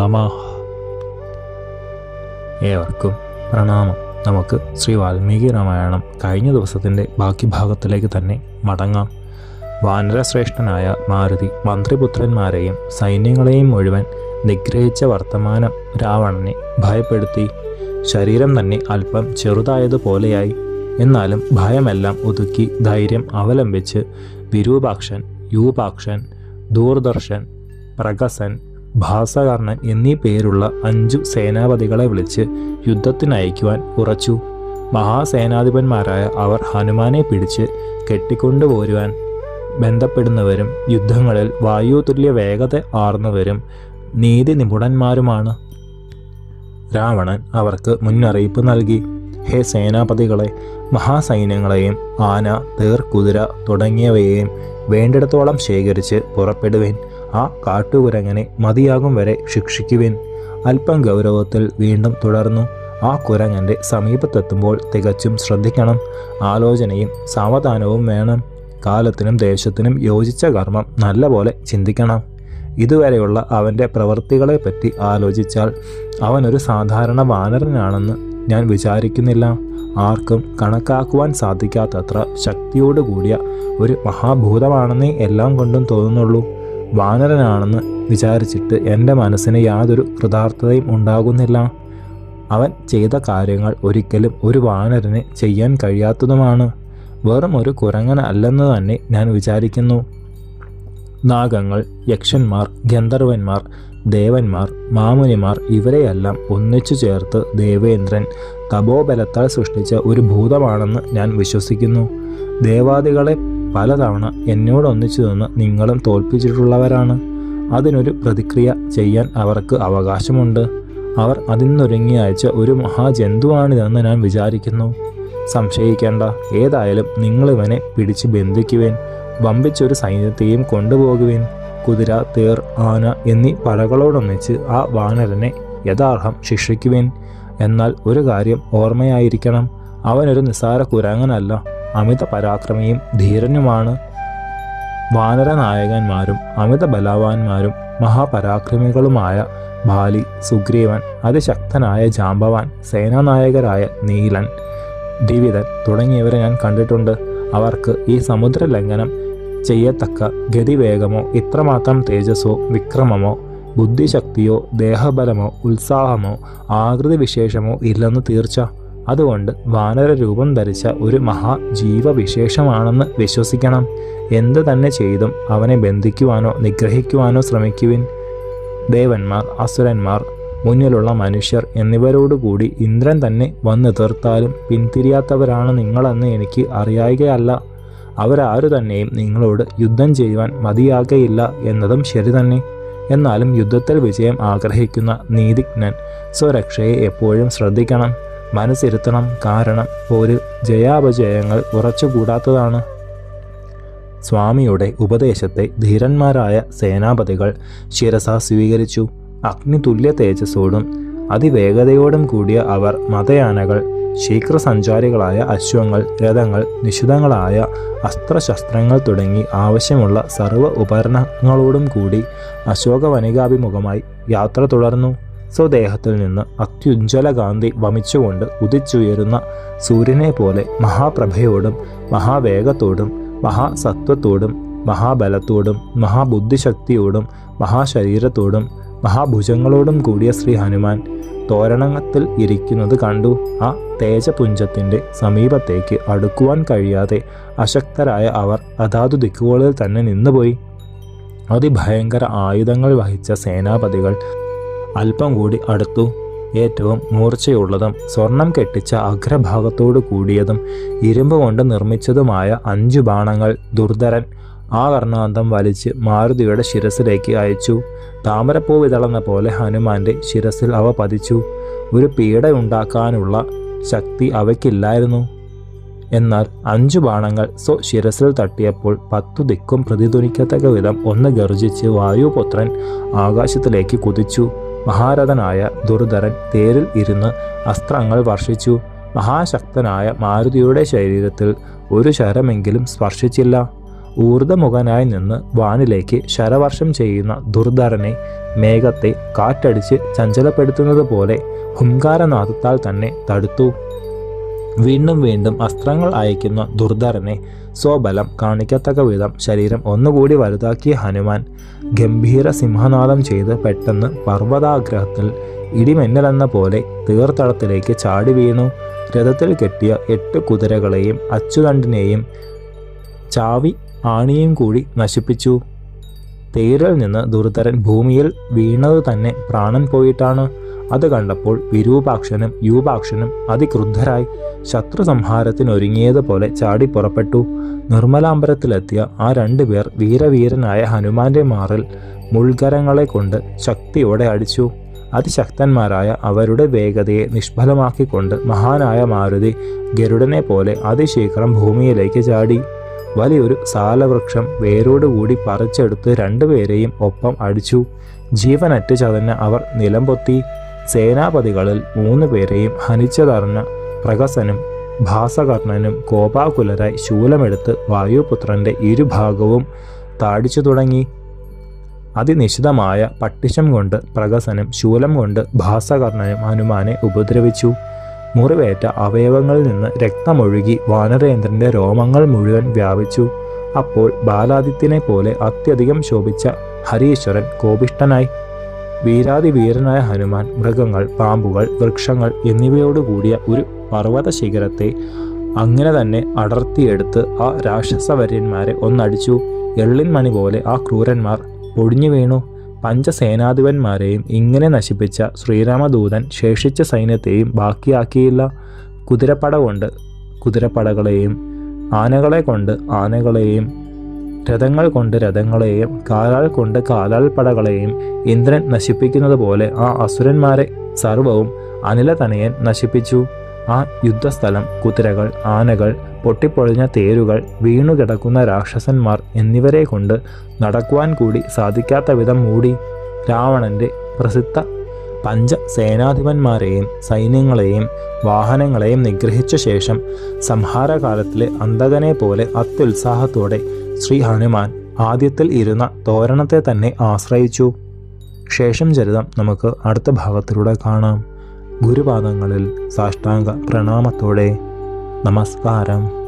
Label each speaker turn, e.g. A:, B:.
A: നമ ഏവർക്കും പ്രണാമം. നമുക്ക് ശ്രീ വാൽമീകി രാമായണം കഴിഞ്ഞ ദിവസത്തിന്റെ ബാക്കി ഭാഗത്തിലേക്ക് തന്നെ മടങ്ങാം. വാനരശ്രേഷ്ഠനായ മാരുതി മന്ത്രിപുത്രന്മാരെയും സൈന്യങ്ങളെയും മുഴുവൻ നിഗ്രഹിച്ച വർത്തമാനം രാവണനെ ഭയപ്പെടുത്തി ശരീരം തന്നെ അല്പം ചെറുതായതുപോലെയായി എന്നാലും ഭയമെല്ലാം ഒതുക്കി ധൈര്യം അവലംബിച്ച് വിരൂപാക്ഷൻ യൂപാക്ഷൻ ദൂർദർശൻ പ്രഗസൻ ഭാസകർണൻ എന്നീ പേരുള്ള അഞ്ചു സേനാപതികളെ വിളിച്ച് യുദ്ധത്തിനയക്കുവാൻ ഉറച്ചു. മഹാസേനാധിപന്മാരായ അവർ ഹനുമാനെ പിടിച്ച് കെട്ടിക്കൊണ്ടുപോരുവാൻ ബന്ധപ്പെടുന്നവരും യുദ്ധങ്ങളിൽ വായുതുല്യ വേഗത ആർന്നവരും നീതി നിപുണന്മാരുമാണ്. രാവണൻ അവർക്ക് മുന്നറിയിപ്പ് നൽകി. ഹേ സേനാപതികളെ മഹാസൈന്യങ്ങളെയും ആന തേർ കുതിര തുടങ്ങിയവയെയും വേണ്ടിടത്തോളം ശേഖരിച്ച് പുറപ്പെടുവേൻ. ആ കാട്ടുകുരങ്ങനെ മതിയാകും വരെ ശിക്ഷിക്കുവിൻ. അല്പം ഗൗരവത്തിൽ വീണ്ടും തുടർന്നു. ആ കുരങ്ങന്റെ സമീപത്തെത്തുമ്പോൾ തികച്ചും ശ്രദ്ധിക്കണം. ആലോചനയും സാവധാനവും വേണം. കാലത്തിനും ദേശത്തിനും യോജിച്ച കർമ്മം നല്ലപോലെ ചിന്തിക്കണം. ഇതുവരെയുള്ള അവന്റെ പ്രവൃത്തികളെപ്പറ്റി ആലോചിച്ചാൽ അവനൊരു സാധാരണ വാനരനാണെന്ന് ഞാൻ വിചാരിക്കുന്നില്ല. ആർക്കും കണക്കാക്കുവാൻ സാധിക്കാത്തത്ര ശക്തിയോടുകൂടിയ ഒരു മഹാഭൂതമാണെന്നേ എല്ലാം കൊണ്ടും തോന്നുന്നുള്ളൂ. വാനരനാണെന്ന് വിചാരിച്ചിട്ട് എന്റെ മനസ്സിന് യാതൊരു കൃതാർത്ഥതയും ഉണ്ടാകുന്നില്ല. അവൻ ചെയ്ത കാര്യങ്ങൾ ഒരിക്കലും ഒരു വാനരന് ചെയ്യാൻ കഴിയാത്തതുമാണ്. വെറും ഒരു കുരങ്ങനല്ലെന്ന് തന്നെ ഞാൻ വിചാരിക്കുന്നു. നാഗങ്ങൾ യക്ഷന്മാർ ഗന്ധർവന്മാർ ദേവന്മാർ മാമുനിമാർ ഇവരെയെല്ലാം ഒന്നിച്ചു ചേർത്ത് ദേവേന്ദ്രൻ തപോബലത്താൽ സൃഷ്ടിച്ച ഒരു ഭൂതമാണെന്ന് ഞാൻ വിശ്വസിക്കുന്നു. ദേവാദികളെ പലതവണ എന്നോടൊന്നിച്ചു നിന്ന് നിങ്ങളും തോൽപ്പിച്ചിട്ടുള്ളവരാണ്. അതിനൊരു പ്രതിക്രിയ ചെയ്യാൻ അവർക്ക് അവകാശമുണ്ട്. അവർ അതിന്നൊരുങ്ങി അയച്ച ഒരു മഹാജന്തുവാണിതെന്ന് ഞാൻ വിചാരിക്കുന്നു. സംശയിക്കേണ്ട ഏതായാലും നിങ്ങളിവനെ പിടിച്ച് ബന്ധിക്കുവേൻ. വമ്പിച്ചൊരു സൈന്യത്തെയും കൊണ്ടുപോകുവേൻ. കുതിര തേർ ആന എന്നീ പടകളോടൊന്നിച്ച് ആ വാനരനെ യഥാർഹം ശിക്ഷിക്കുവേൻ. എന്നാൽ ഒരു കാര്യം ഓർമ്മയായിരിക്കണം. അവനൊരു നിസ്സാര കുരങ്ങനല്ല. അമിത പരാക്രമിയും ധീരനുമാണ്. വാനരനായകന്മാരും അമിത ബലവാന്മാരും മഹാപരാക്രമികളുമായ ബാലി സുഗ്രീവൻ അതിശക്തനായ ജാമ്പവാൻ സേനാനായകരായ നീലൻ ദിവിതൻ തുടങ്ങിയവരെ ഞാൻ കണ്ടിട്ടുണ്ട്. അവർക്ക് ഈ സമുദ്ര ലംഘനം ചെയ്യത്തക്ക ഗതിവേഗമോ ഇത്രമാത്രം തേജസ്സോ വിക്രമമോ ബുദ്ധിശക്തിയോ ദേഹബലമോ ഉത്സാഹമോ ആകൃതി വിശേഷമോ ഇല്ലെന്ന് തീർച്ച. അതുകൊണ്ട് വാനര രൂപം ധരിച്ച ഒരു മഹാ ജീവവിശേഷമാണെന്ന് വിശ്വസിക്കണം. എന്ത് തന്നെ ചെയ്തും അവനെ ബന്ധിക്കുവാനോ നിഗ്രഹിക്കുവാനോ ശ്രമിക്കുവിൻ. ദേവന്മാർ അസുരന്മാർ മുന്നിലുള്ള മനുഷ്യർ എന്നിവരോടുകൂടി ഇന്ദ്രൻ തന്നെ വന്ന് തീർത്താലും പിന്തിരിയാത്തവരാണ് നിങ്ങളെന്ന് എനിക്ക് അറിയായികയല്ല. അവരാരു തന്നെയും നിങ്ങളോട് യുദ്ധം ചെയ്യുവാൻ മതിയാകയില്ല എന്നതും ശരി തന്നെ. എന്നാലും യുദ്ധത്തിൽ വിജയം ആഗ്രഹിക്കുന്ന നീതിജ്ഞൻ സ്വരക്ഷയെ എപ്പോഴും ശ്രദ്ധിക്കണം. മനസ്സിരുത്തണം കാരണം ഒരു ജയാപജയങ്ങൾ ഉറച്ചുകൂടാത്തതാണ്. സ്വാമിയുടെ ഉപദേശത്തെ ധീരന്മാരായ സേനാപതികൾ ശിരസ സ്വീകരിച്ചു. അഗ്നിതുല്യ തേജസ്സോടും അതിവേഗതയോടും കൂടിയ അവർ മതയാനകൾ ശീഘ്രസഞ്ചാരികളായ അശ്വങ്ങൾ രഥങ്ങൾ നിശിതങ്ങളായ അസ്ത്രശസ്ത്രങ്ങൾ തുടങ്ങി ആവശ്യമുള്ള സർവ ഉപകരണങ്ങളോടും കൂടി അശോകവനികാഭിമുഖമായി യാത്ര തുടർന്നു. സ്വദേഹത്തിൽ നിന്ന് അത്യുജ്വല കാന്തി വമിച്ചുകൊണ്ട് ഉദിച്ചുയരുന്ന സൂര്യനെ പോലെ മഹാപ്രഭയോടും മഹാവേഗത്തോടും മഹാസത്വത്തോടും മഹാബലത്തോടും മഹാബുദ്ധിശക്തിയോടും മഹാശരീരത്തോടും മഹാഭുജങ്ങളോടും കൂടിയ ശ്രീ ഹനുമാൻ തോരണത്തിൽ ഇരിക്കുന്നത് കണ്ടു. ആ തേജപുഞ്ചത്തിന്റെ സമീപത്തേക്ക് അടുക്കുവാൻ കഴിയാതെ അശക്തരായ അവർ അതാതു ദിക്കുകളിൽ തന്നെ നിന്നുപോയി. അതിഭയങ്കര ആയുധങ്ങൾ വഹിച്ച സേനാപതികൾ അല്പം കൂടി അടുത്തു. ഏറ്റവും മൂർച്ചയുള്ളതും സ്വർണം കെട്ടിച്ച അഗ്രഭാഗത്തോടു കൂടിയതും ഇരുമ്പ് കൊണ്ട് നിർമ്മിച്ചതുമായ അഞ്ചു ബാണങ്ങൾ ദുർധരൻ ആ കർണാന്തം വലിച്ച് മാരുതിയുടെ ശിരസിലേക്ക് അയച്ചു. താമരപ്പൂ വിതളന്ന പോലെ ഹനുമാന്റെ ശിരസിൽ അവ പതിച്ചു. ഒരു പീഡയുണ്ടാക്കാനുള്ള ശക്തി അവയ്ക്കില്ലായിരുന്നു. എന്നാൽ അഞ്ചു ബാണങ്ങൾ സ്വ ശിരസിൽ തട്ടിയപ്പോൾ പത്തു ദിക്കും പ്രതിധ്വനിക്കത്തക്ക വിധം ഒന്ന് ഗർജിച്ച് വായുപുത്രൻ ആകാശത്തിലേക്ക് കുതിച്ചു. മഹാരഥനായ ദുർധരൻ തേരിൽ ഇരുന്ന് അസ്ത്രങ്ങൾ വർഷിച്ചു. മഹാശക്തനായ മാരുതിയുടെ ശരീരത്തിൽ ഒരു ശരമെങ്കിലും സ്പർശിച്ചില്ല. ഊർദ്ധമുഖനായി നിന്ന് വാനിലേക്ക് ശരവർഷം ചെയ്യുന്ന ദുർധരനെ മേഘത്തെ കാറ്റടിച്ച് ചഞ്ചലപ്പെടുത്തുന്നത് പോലെ ഹുങ്കാരനാദത്താൽ തന്നെ തടുത്തു. വീണ്ടും വീണ്ടും അസ്ത്രങ്ങൾ അയക്കുന്ന ദുർധരനെ സ്വബലം കാണിക്കത്തക്ക വിധം ശരീരം ഒന്നുകൂടി വലുതാക്കിയ ഹനുമാൻ ഗംഭീര സിംഹനാദം ചെയ്ത് പെട്ടെന്ന് പർവതാഗ്രഹത്തിൽ ഇടിമിന്നലെന്ന പോലെ തീർത്ഥളത്തിലേക്ക് ചാടി വീണു. രഥത്തിൽ കെട്ടിയ എട്ട് കുതിരകളെയും അച്ചുതണ്ടിനെയും ചാവി ആണിയും കൂടി നശിപ്പിച്ചു. തേരിൽ നിന്ന് ദുർധരൻ ഭൂമിയിൽ വീണത് തന്നെ പ്രാണൻ പോയിട്ടാണ്. അത് കണ്ടപ്പോൾ വിരൂപാക്ഷനും യൂപാക്ഷനും അതിക്രുദ്ധരായി ശത്രു സംഹാരത്തിനൊരുങ്ങിയതുപോലെ ചാടി പുറപ്പെട്ടു. നിർമ്മലാംബരത്തിലെത്തിയ ആ രണ്ടുപേർ വീരവീരനായ ഹനുമാന്റെ മാറിൽ മുൾകരങ്ങളെ കൊണ്ട് ശക്തിയോടെ അടിച്ചു. അതിശക്തന്മാരായ അവരുടെ വേഗതയെ നിഷ്ഫലമാക്കിക്കൊണ്ട് മഹാനായ മാരുതി ഗരുഡനെ പോലെ അതിശീഘ്രം ഭൂമിയിലേക്ക് ചാടി. വലിയൊരു സാലവൃക്ഷം വേരോടുകൂടി പറിച്ചെടുത്ത് രണ്ടുപേരെയും ഒപ്പം അടിച്ചു. ജീവനറ്റ് ചതഞ്ഞ അവർ നിലംപൊത്തി. സേനാപതികളിൽ മൂന്ന് പേരെയും ഹനിച്ചതറിഞ്ഞ പ്രകസനും ഭാസകർണനും കോപാകുലരായി ശൂലമെടുത്ത് വായുപുത്രന്റെ ഇരുഭാഗവും താടിച്ചു തുടങ്ങി. അതിനിശിതമായ പട്ടിശം കൊണ്ട് പ്രകസനും ശൂലം കൊണ്ട് ഭാസകർണനും ഹനുമാനെ ഉപദ്രവിച്ചു. മുറിവേറ്റ അവയവങ്ങളിൽ നിന്ന് രക്തമൊഴുകി വാനരേന്ദ്രന്റെ രോമങ്ങൾ മുഴുവൻ വ്യാപിച്ചു. അപ്പോൾ ബാലാദിത്യനെ പോലെ അത്യധികം ശോഭിച്ച ഹരീശ്വരൻ കോപിഷ്ടനായി വീരാതിവീരനായ ഹനുമാൻ മൃഗങ്ങൾ പാമ്പുകൾ വൃക്ഷങ്ങൾ എന്നിവയോടുകൂടിയ ഒരു പർവത ശിഖരത്തെ അങ്ങനെ തന്നെ അടർത്തിയെടുത്ത് ആ രാക്ഷസവര്യന്മാരെ ഒന്നടിച്ചു. എള്ളിൻമണി പോലെ ആ ക്രൂരന്മാർ ഒടിഞ്ഞു വീണു. പഞ്ചസേനാധിപന്മാരെയും ഇങ്ങനെ നശിപ്പിച്ച ശ്രീരാമദൂതൻ ശേഷിച്ച സൈന്യത്തെയും ബാക്കിയാക്കിയില്ല. കുതിരപ്പട കൊണ്ട് കുതിരപ്പടകളെയും ആനകളെ കൊണ്ട് ആനകളെയും രഥങ്ങൾ കൊണ്ട് രഥങ്ങളെയും കാലാൾ കൊണ്ട് കാലാൾ പടകളെയും ഇന്ദ്രൻ നശിപ്പിക്കുന്നത് പോലെ ആ അസുരന്മാരെ സർവവും അനിലതനയൻ നശിപ്പിച്ചു. ആ യുദ്ധസ്ഥലം കുതിരകൾ ആനകൾ പൊട്ടിപ്പൊളിഞ്ഞ തേരുകൾ വീണുകിടക്കുന്ന രാക്ഷസന്മാർ എന്നിവരെ കൊണ്ട് നടക്കുവാൻ കൂടി സാധിക്കാത്ത വിധം മൂടി. രാവണന്റെ പ്രസിദ്ധ പഞ്ചസേനാധിപന്മാരെയും സൈന്യങ്ങളെയും വാഹനങ്ങളെയും നിഗ്രഹിച്ച ശേഷം സംഹാരകാലത്തിലെ അന്തകനെ പോലെ അത്യുത്സാഹത്തോടെ ശ്രീ ഹനുമാൻ ആദ്യത്തിൽ ഇരുന്ന തോരണത്തെ തന്നെ ആശ്രയിച്ചു. ശേഷം ചരിതം നമുക്ക് അടുത്ത ഭാഗത്തിലൂടെ കാണാം. ഗുരുപാദങ്ങളിൽ സാഷ്ടാംഗ പ്രണാമത്തോടെ. നമസ്കാരം.